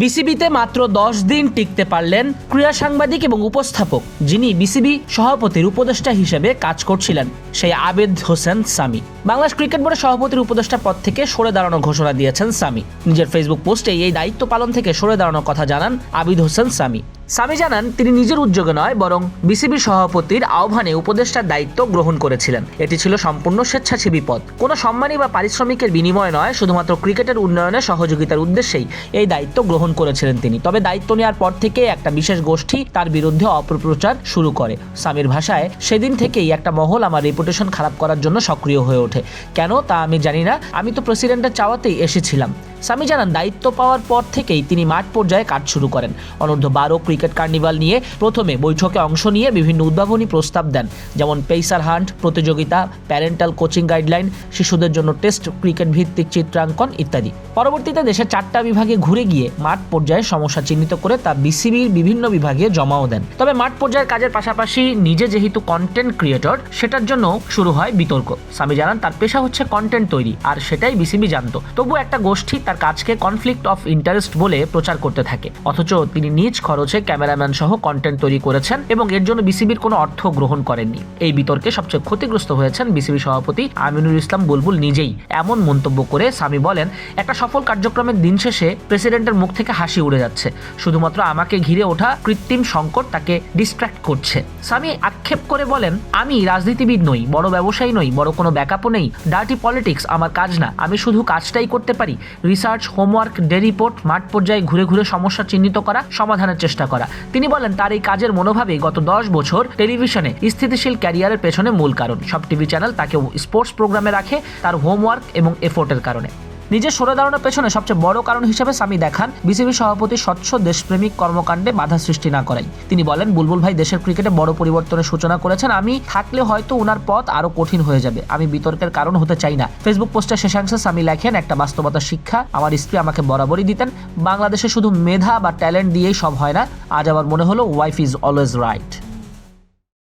বিসিবিতে মাত্র দশ দিন টিকতে পারলেন ক্রীড়া সাংবাদিক এবং উপস্থাপক, যিনি বিসিবি সভাপতির উপদেষ্টা হিসেবে কাজ করছিলেন, সেই আবেদ হোসেন সামি। বাংলাদেশ ক্রিকেট বোর্ডের সভাপতির উপদেষ্টা পদ থেকে সরে দাঁড়ানোর ঘোষণা দিয়েছেন সামি। নিজের ফেসবুক পোস্টে এই দায়িত্ব পালন থেকে সরে দাঁড়ানোর কথা জানান আবিদ হোসেন সামি। সামি জানান, তিনি নিজের উদ্যোগে নয়, বরং বিসিবি সভাপতির আহ্বানে উপদেষ্টার দায়িত্ব গ্রহণ করেছিলেন। এটি ছিল সম্পূর্ণ স্বেচ্ছাসেবী পদ। কোনো সম্মানী বা পারিশ্রমিকের বিনিময় নয়, শুধুমাত্র ক্রিকেটের উন্নয়নে সহযোগিতার উদ্দেশ্যেই এই দায়িত্ব গ্রহণ করেছিলেন তিনি। তবে দায়িত্ব নেওয়ার পর থেকে একটা বিশেষ গোষ্ঠী তার বিরুদ্ধে অপপ্রচার শুরু করে। সামির ভাষায়, সেদিন থেকেই একটা মহল আমার রেপুটেশন খারাপ করার জন্য সক্রিয় হয়ে ওঠে কেন তা আমি জানি না। আমি তো প্রেসিডেন্টের চাওয়াতেই এসেছিলাম। সামি জানান, দায়িত্ব পাওয়ার পর থেকেই তিনি মাঠ পর্যায়ে কাজ শুরু করেন। অনূর্ধ্ব বারো ক্রিকেট কার্নিভাল নিয়ে প্রথমে বৈঠকে অংশ নিয়ে বিভিন্ন উদ্ভাবনী প্রস্তাব দেন, যেমন পেসার হান্ট, প্রতিযোগিতা, প্যারেন্টাল কোচিং গাইডলাইন, শিশুদের জন্য টেস্ট ক্রিকেট ভিত্তিক চিত্রাঙ্কন ইত্যাদি। পরবর্তীতে দেশের চারটা বিভাগে ঘুরে গিয়ে মাঠ পর্যায়ে সমস্যা চিহ্নিত করে তা বিসিবির বিভিন্ন বিভাগে জমাও দেন। তবে মাঠ পর্যায়ের কাজের পাশাপাশি নিজে যেহেতু কন্টেন্ট ক্রিয়েটর সেটার জন্য শুরু হয় বিতর্ক। স্বামী জানান, তার পেশা হচ্ছে কন্টেন্ট তৈরি, আর সেটাই বিসিবি জানতো। তবু একটা গোষ্ঠী তার কাজকে কনফ্লিক্ট অফ ইন্টারেস্ট বলে প্রচার করতে থাকে। অথচ তিনি নিজ খরচে ক্যামেরাম্যান সহ কন্টেন্ট তৈরি করেছেন এবং এর জন্য বিসিবির কোনো অর্থ গ্রহণ করেননি। এই বিতর্কে সবচেয়ে ক্ষতিগ্রস্ত হয়েছেন বিসিবি সভাপতি আমিনুল ইসলাম বুলবুল নিজেই। এমন মন্তব্য করে স্বামী বলেন, একটা সফল কার্যক্রমের দিন শেষে প্রেসিডেন্টের মুখ থেকে হাসি উড়ে যাচ্ছে। শুধুমাত্র আমাকে ঘিরে ওঠা কৃত্রিম সংকট তাকে ডিস্ট্র্যাক্ট করছে। স্বামী আক্ষেপ করে বলেন, আমি রাজনীতিবিদ নই, বড় ব্যবসায়ী নই, বড় কোনো ব্যাকআপও নেই। ডার্টি পলিটিক্স আমার কাজ না। আমি শুধু কাজটাই করতে পারি। রিসার্চ হোমওয়ার্ক ডে রিপোর্ট মাঠ পর্যায়ে ঘুরে ঘুরে সমস্যা চিহ্নিত করা, সমাধানের চেষ্টা করা। তিনি বলেন, তার এই কাজের মনোভাবে গত দশ বছর টেলিভিশনে স্থিতিশীল ক্যারিয়ারের পেছনে মূল কারণ। সব টিভি চ্যানেল তাকে স্পোর্টস প্রোগ্রামে রাখে তার হোমওয়ার্ক এবং এফোর্টের কারণে। নিজের সরে দাঁড়ানোর পেছনে সবচেয়ে বড় কারণ হিসেবে স্বামী দেখান বিসিবি সভাপতি স্বচ্ছ দেশপ্রেমিক কর্মকাণ্ডে বাধা সৃষ্টি না করাই তিনি বলেন, বুলবুল ভাই দেশের ক্রিকেটে বড় পরিবর্তনের সূচনা করেছেন। আমি থাকলে হয়তো ওনার পথ আরও কঠিন হয়ে যাবে। আমি বিতর্কের কারণ হতে চাই না। ফেসবুক পোস্টের শেষাংশে স্বামী লেখেন, একটা বাস্তবতার শিক্ষা। আমার স্ত্রী আমাকে বরাবরই দিতেন। বাংলাদেশে শুধু মেধা বা ট্যালেন্ট দিয়েই সব হয় না। আজ আমার মনে হলো ওয়াইফ ইজ অলওয়েজ রাইট